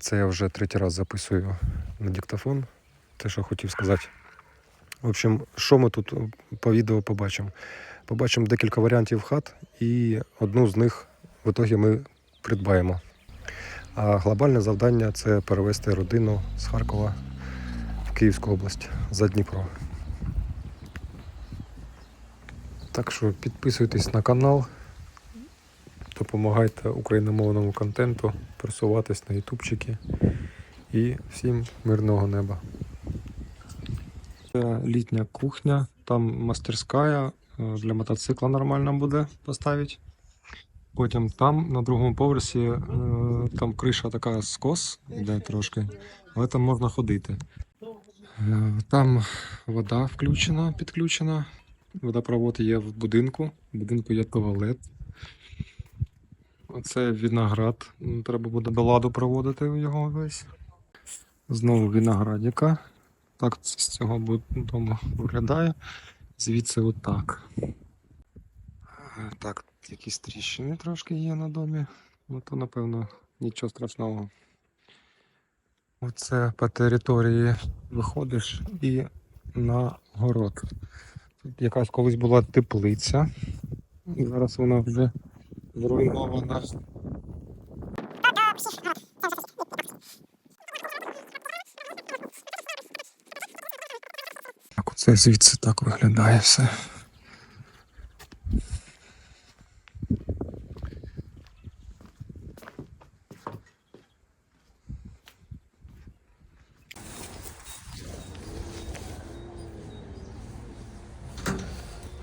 Це я вже третій раз записую на диктофон, те, що хотів сказати. В общем, що ми тут по відео побачимо? Побачимо декілька варіантів хат, і одну з них в ітогі ми придбаємо. А глобальне завдання це перевести родину з Харкова в Київську область за Дніпро. Так що підписуйтесь на канал, допомагайте україномовному контенту просуватись на ютубчики і всім мирного неба. Це літня кухня, там мастерська е, для мотоцикла нормально буде поставити. Потім там на другому поверсі е, там криша така скос йде трошки, але там можна ходити. Е, Там вода включена, підключена. Водопровод є в будинку. В будинку є туалет. Оце виноград. Треба буде до ладу проводити його весь. Знову виноградіка. Так з цього дому виглядає. Звідси отак. Е, Так, якісь тріщини трошки є на домі. Ну то, напевно, нічого страшного. Оце по території виходиш і на город. Тут якась колись була теплиця. Зараз вона вже зруйнована. Так, оце звідси так виглядає все.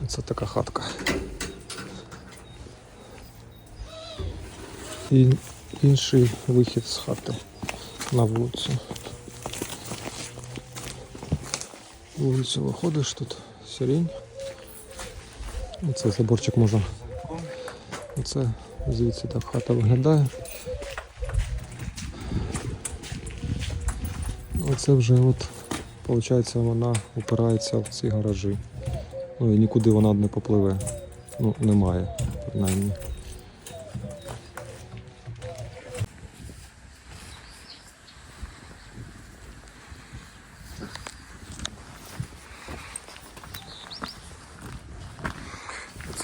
Це така хатка. І інший вихід з хати на вулицю. Вулицю виходиш тут сирінь. Оце заборчик можна. Оце звідси так хата виглядає. Оце вже от, виходить, вона опирається в ці гаражі. Ну і нікуди вона не попливе. Ну, немає, принаймні.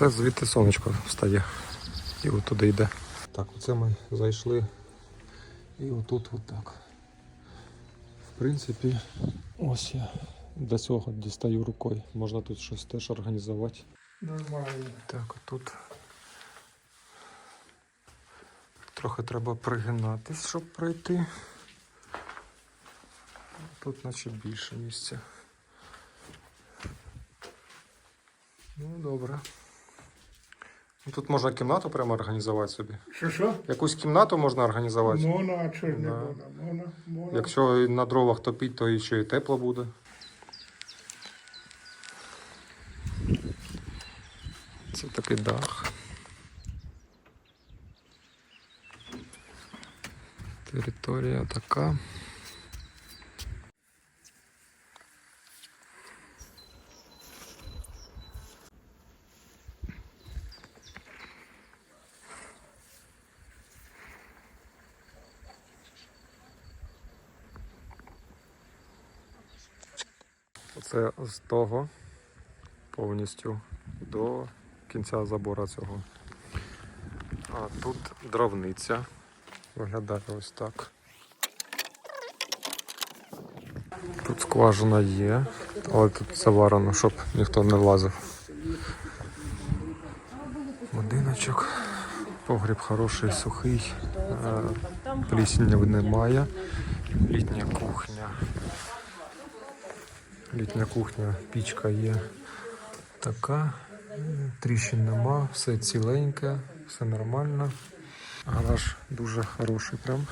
Це звідти сонечко встає. І отуди йде. Так, оце ми зайшли. І отут отак. В принципі, ось я до цього дістаю рукою. Можна тут щось теж організувати. Нормально. Так, тут трохи треба пригинатись, щоб пройти. Тут наче більше місця. Ну, добре. Ну, Тут можна кімнату прямо організувати собі. Що що? Якусь кімнату можна організувати. Можна, а чого ж не Да. можна? Можна, можна. Якщо на дровах топіть, то і ще і тепло буде. Це такий дах. Територія така. Це з того повністю до кінця забора цього. А тут дровниця. Виглядає ось так. Тут скважина є, але тут заварено, щоб ніхто не лазив. Будиночок. Погріб хороший, сухий. е, Плісіння немає. Літня кухня. Літня кухня, пічка є така, тріщин нема, все ціленьке, все нормально. Гараж дуже хороший прям.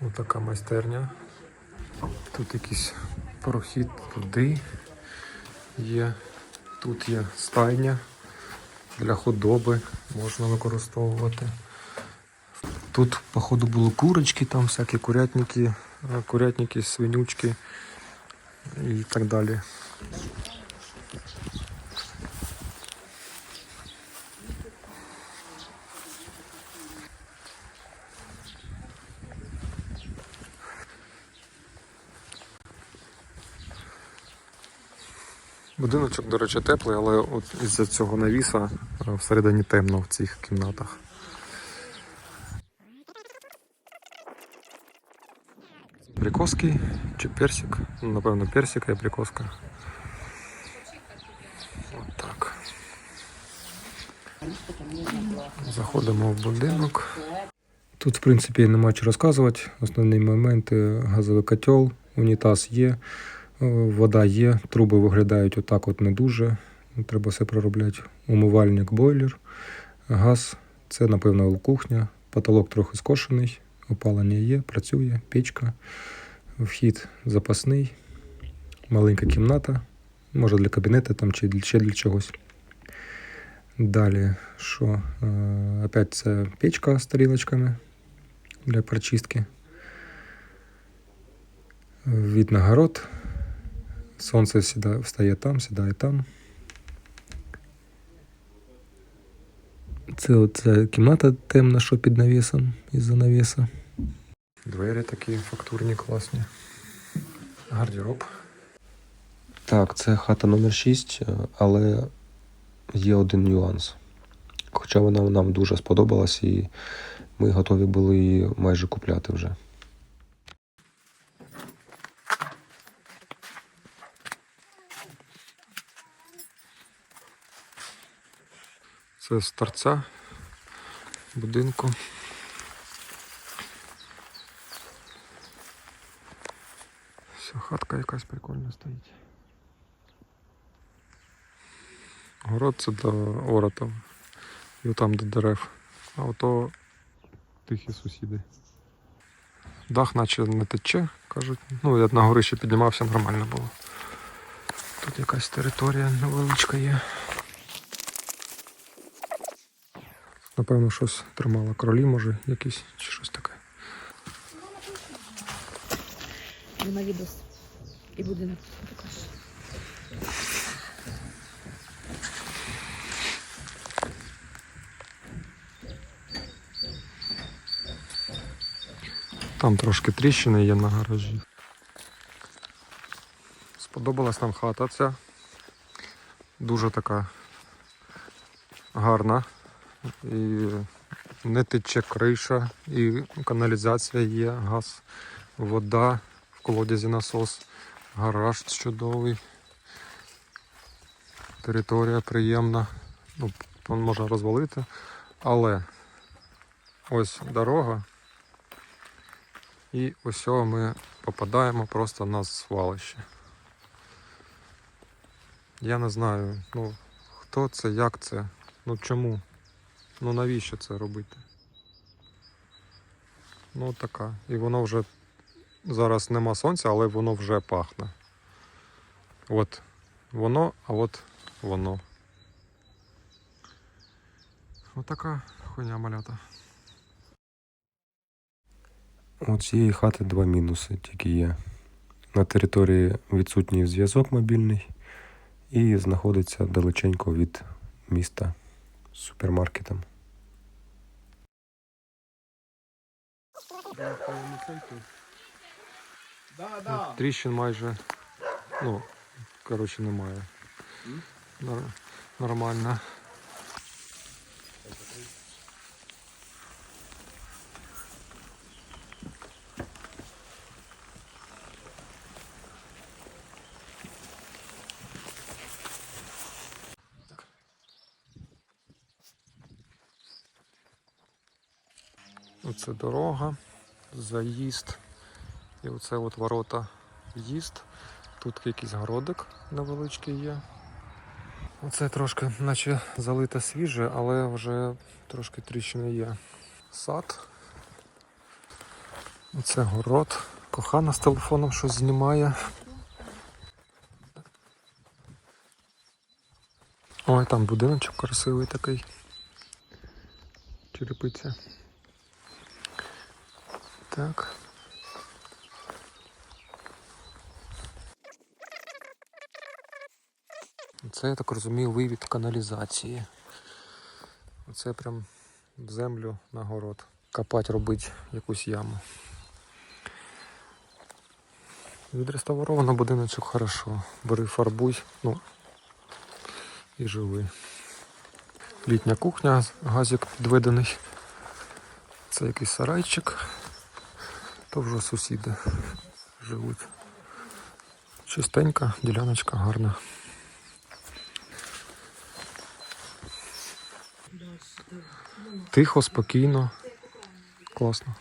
Ось така майстерня. Тут якийсь прохід туди є. Тут є стайня для худоби, можна використовувати. Тут, походу, були курочки, там всякі курятники, е, курятники, свинючки і так далі. Будиночок, до речі, теплий, але от із-за цього навіса е, всередині темно в цих кімнатах. Абрикоски чи персик? Ну, Напевно, персик і абрикоска. От так. Заходимо в будинок. Тут, в принципі, нема що розказувати. Основні моменти газовий котел, унітаз є, е, вода є, труби виглядають отак от не дуже. Треба все проробляти. Умивальник, бойлер, газ. Це, напевно, кухня. Потолок трохи скошений, опалення є, працює, печка, вхід запасний, маленька кімната, може для кабінету там чи ще для чогось. Далі, що? Е, Опять це печка з тарілочками для прочистки. Від на город. Сонце сідає, встає там, сідає там. Це оця кімната темна, що під навісом із-за навіса. Двері такі фактурні, класні. Гардероб. Так, це хата номер 6, але є один нюанс. Хоча вона нам дуже сподобалась, і ми готові були її майже купляти вже. Це з торця будинку. Все, хатка якась прикольна стоїть. Город це до воротів. І там до дерев. А ото тихі сусіди. Дах наче не тече, кажуть. Ну, я на горище піднімався, нормально було. Тут якась територія невеличка є. Напевно, щось тримало кролі, може, якісь чи щось таке. Нема відос. І будинок покажеш. Там трошки тріщини є на гаражі. Сподобалась нам хата ця. Дуже така гарна. І не тече криша, і каналізація є, газ, вода, в колодязі насос, гараж чудовий. Територія приємна. Ну, можна розвалити. Але ось дорога. І ось ми попадаємо просто на свалище. Я не знаю, ну хто це, як це, ну чому? Ну навіщо це робити? Ну така. І воно вже зараз нема сонця, але воно вже пахне. От воно, а от воно. Отака хуйня малята. У цієї хати два мінуси тільки є. На території відсутній зв'язок мобільний і знаходиться далеченько від міста з супермаркетом. Да, Ну, Тріщин майже, ну, коротше, немає. Нор- Нормально. Оце дорога, заїзд. І оце от ворота в'їзд. Тут якийсь городик невеличкий є. Оце трошки, наче залите свіже, але вже трошки тріщини є. Сад. Оце город. Кохана з телефоном щось знімає. Ой, там будиночок красивий такий. Черепиця. Так. Це, я так розумію, вивід каналізації. Оце прям в землю на город. Копать робить якусь яму. Відреставровано будиночок хорошо. Бери фарбуй. Ну, і живий. Літня кухня, газик підведений. Це якийсь сарайчик. То вже сусіди живуть. Чистенька, діляночка гарна. Тихо, спокійно. Класно.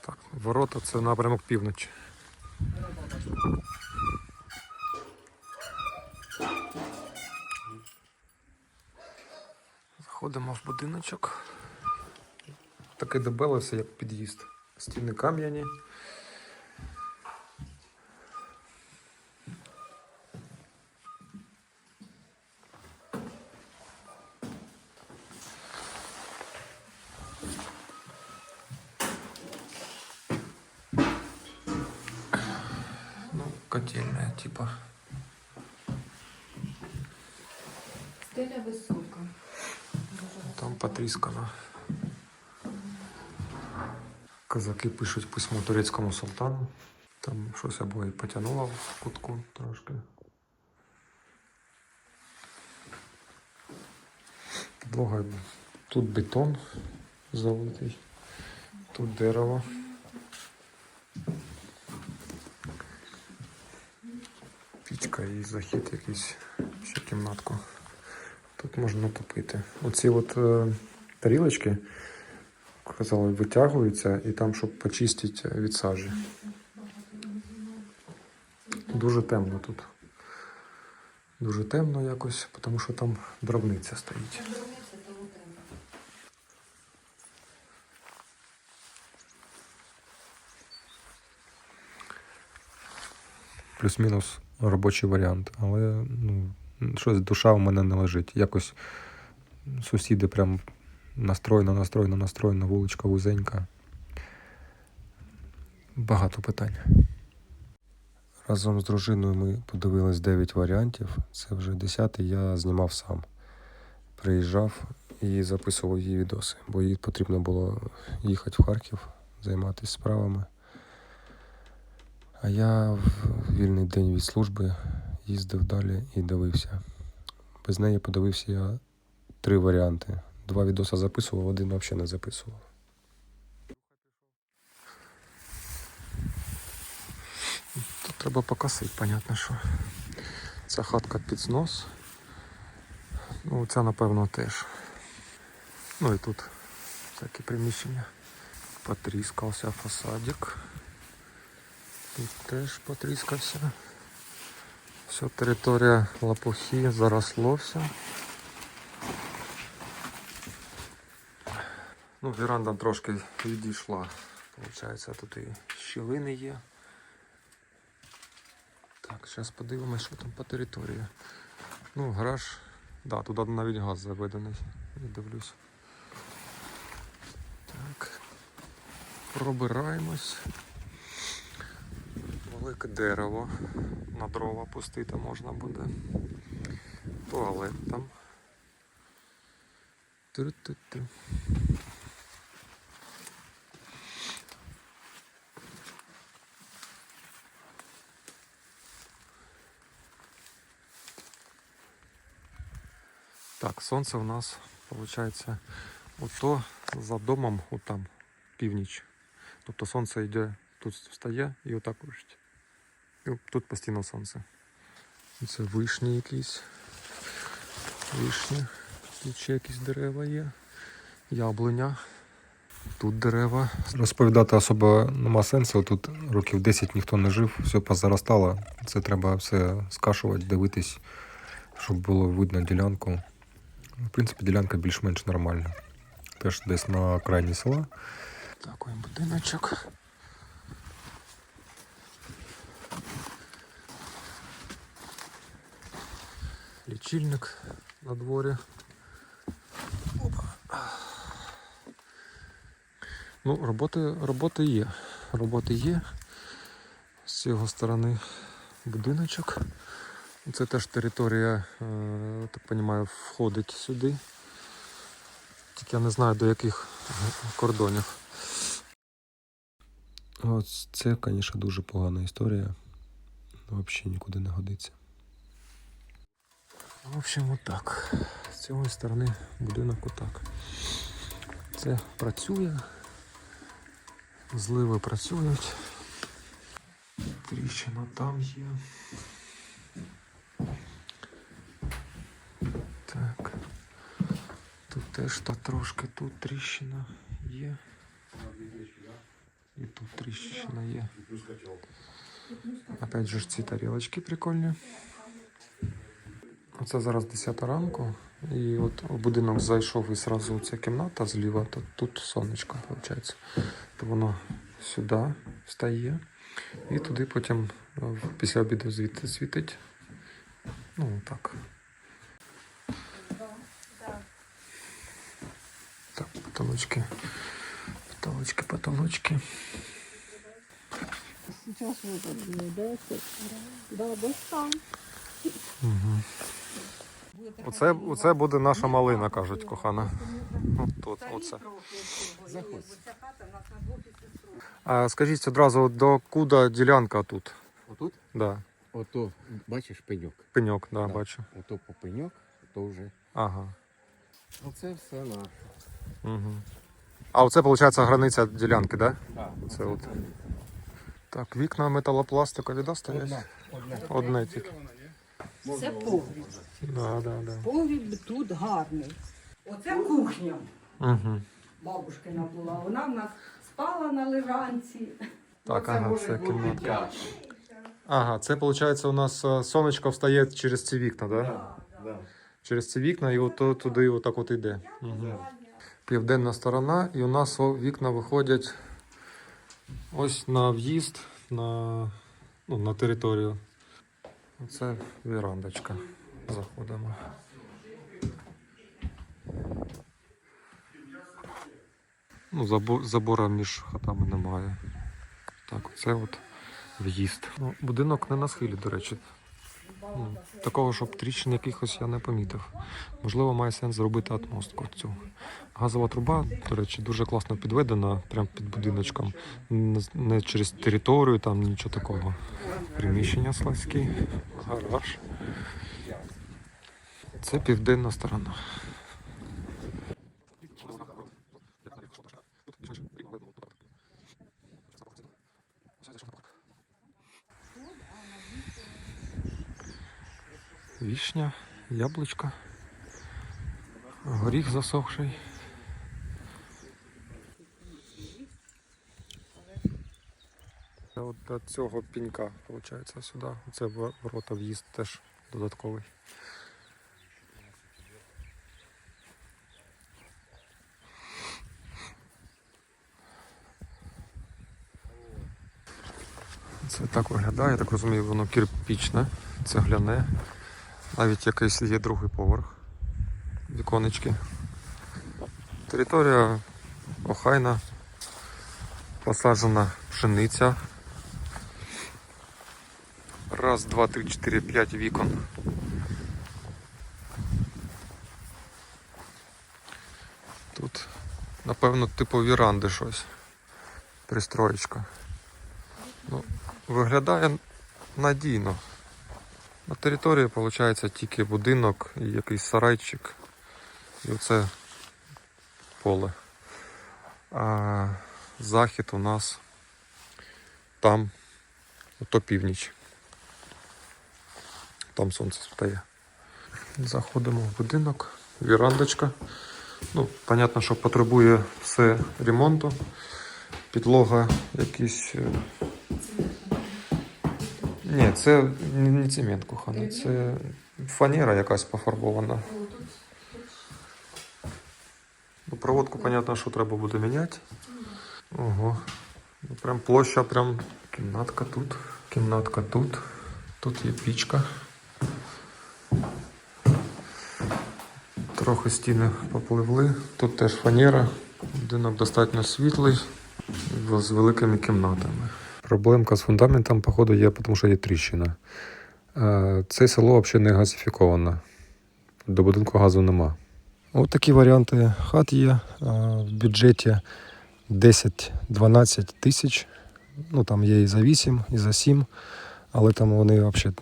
Так, ворота це напрямок півночі. Заходимо в будиночок. Таке добилося, як під'їзд. Стіни кам'яні. Там. Казаки пишуть письмо турецькому султану. Там щось або і потягнуло в кутку трошки. Підлога. Тут бетон залитий, тут дерево. Пічка і захід якийсь ще кімнатку. Тут можна топити. Оці от е, тарілочки, казали, витягуються і там, щоб почистити від сажі. Дуже темно тут. Дуже темно якось, тому що там дровниця стоїть. Плюс-мінус робочий варіант, але ну, щось душа в мене не лежить. Якось сусіди прям настроєно, настроєно, настроєно, вуличка вузенька. Багато питань. Разом з дружиною ми подивились 9 варіантів. Це вже 10 я знімав сам. Приїжджав і записував її відоси, бо їй потрібно було їхати в Харків, займатися справами. А я в вільний день від служби їздив далі і дивився. Без неї подивився я три варіанти. Два відоси записував, один взагалі не записував. Тут треба покосити, понятно, що. Ця хатка під знос. Ну, ця, напевно, теж. Ну і тут такі приміщення. Потріскався фасадик. Тут теж потріскався. Все, територія лопухи заросло все. Ну, віранда трошки відійшла. Получається, тут і щілини є. Так, зараз подивимось, що там по території. Ну, гараж. Да, туди навіть газ заведений. Я дивлюсь. Так. Пробираємось. Велике дерево. На дрова пустити можна буде. Туалет там. Ту-ту-ту. Сонце у нас виходить ото за домом, отам, північ. Тобто сонце йде, тут встає і отак. І тут постійно сонце. Це вишні якісь. Вишні. Тут ще якісь дерева є. Яблуня. Тут дерева. Розповідати особо нема сенсу. Тут років 10 ніхто не жив, все позаростало. Це треба все скашувати, дивитись, щоб було видно ділянку. В принципі, ділянка більш-менш нормальна. Теж десь на окраїні села. Такий будиночок. Лічильник на дворі. Опа. Ну, роботи, роботи є. Роботи є. З цього сторони будиночок. Це теж територія, е, так розумію, входить сюди. Тільки я не знаю до яких кордонів. Ось це, звісно, дуже погана історія. Взагалі нікуди не годиться. В общем, отак. З цієї сторони будинок отак. Це працює. Зливи працюють. Тріщина там є. Так. Тут теж та трошки тут тріщина є. І тут тріщина є. Опять же ж ці тарілочки прикольні. Оце зараз 10 ранку. І от у будинок зайшов і зразу ця кімната зліва, то тут сонечко, виходить. То воно сюди встає. І туди потім е, після обіду звідти світить. Ну, так. Так, потолочки. Потолочки, потолочки. Сейчас вот это, да, десь там. Угу. Оце, оце буде наша малина, кажуть, кохана. От тут, оце. Заходь. А скажіть одразу, до куди ділянка тут? Отут, Да. ото, бачиш пеньок. Пеньок, да, Да. бачу. Ото по пеньок, то вже. Ага. Оце все наше. Угу. А оце, виходить, границя ділянки, да? Так, Це от. Так, вікна металопластикові, да, стоять? одна. Одне тільки. Це погріб. Да, да, да. Погріб тут гарний. Оце кухня Угу. бабушкина була. Вона в нас спала на лежанці. Так, ага, це кімната. Ага, це виходить у нас е, сонечко встає через ці вікна, да? Да. Через ці вікна і от туди отак от йде. Угу. Південна сторона, і у нас вікна виходять ось на в'їзд на, ну, на територію. Це вірандочка. Заходимо. Ну, забора між хатами немає. Так, це от в'їзд. Ну, будинок не на схилі, до речі. Ну, такого, щоб тріщин якихось я не помітив. Можливо, має сенс зробити отмостку цю. Газова труба, до речі, дуже класно підведена, прямо під будиночком. Не, через територію, там нічого такого. Приміщення складські, гараж. Це південна сторона. Вішня, яблучко, горіх засохший. Це от до цього пінька, виходить, сюди. Це ворота в'їзд теж додатковий. Це так виглядає, я так розумію, воно кирпічне, цегляне. Навіть якийсь є другий поверх. Віконечки. Територія охайна, посаджена пшениця. Раз, два, три, чотири, п'ять вікон. Тут, напевно, типу віранди щось. Пристроєчка. Ну, виглядає надійно. На території виходить тільки будинок і якийсь сарайчик. І оце поле. А захід у нас там, ото північ. Там сонце встає. Заходимо в будинок, вірандочка. Ну, понятно, що потребує все ремонту. Підлога якісь. е, ні, це не не цемент кухонний, це фанера якась пофарбована. Ну, проводку, понятно, що треба буде міняти. Ого. Ну, прям площа, прям кімнатка тут, кімнатка тут. Тут є пічка. Трохи стіни попливли. Тут теж фанера. Будинок достатньо світлий з великими кімнатами. Проблемка з фундаментом, походу, є, тому що є тріщина. Е, Це село взагалі не газифіковане. До будинку газу нема. Ось такі варіанти хат є. Е, В бюджеті 10-12 тисяч Ну там є і за 8, і за 7, але там вони взагалі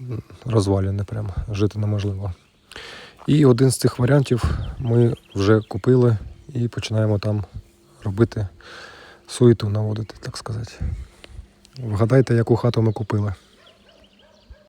розвалені прям, жити неможливо. І один з цих варіантів ми вже купили і починаємо там робити суету наводити, так сказати. Вгадайте, яку хату ми купили.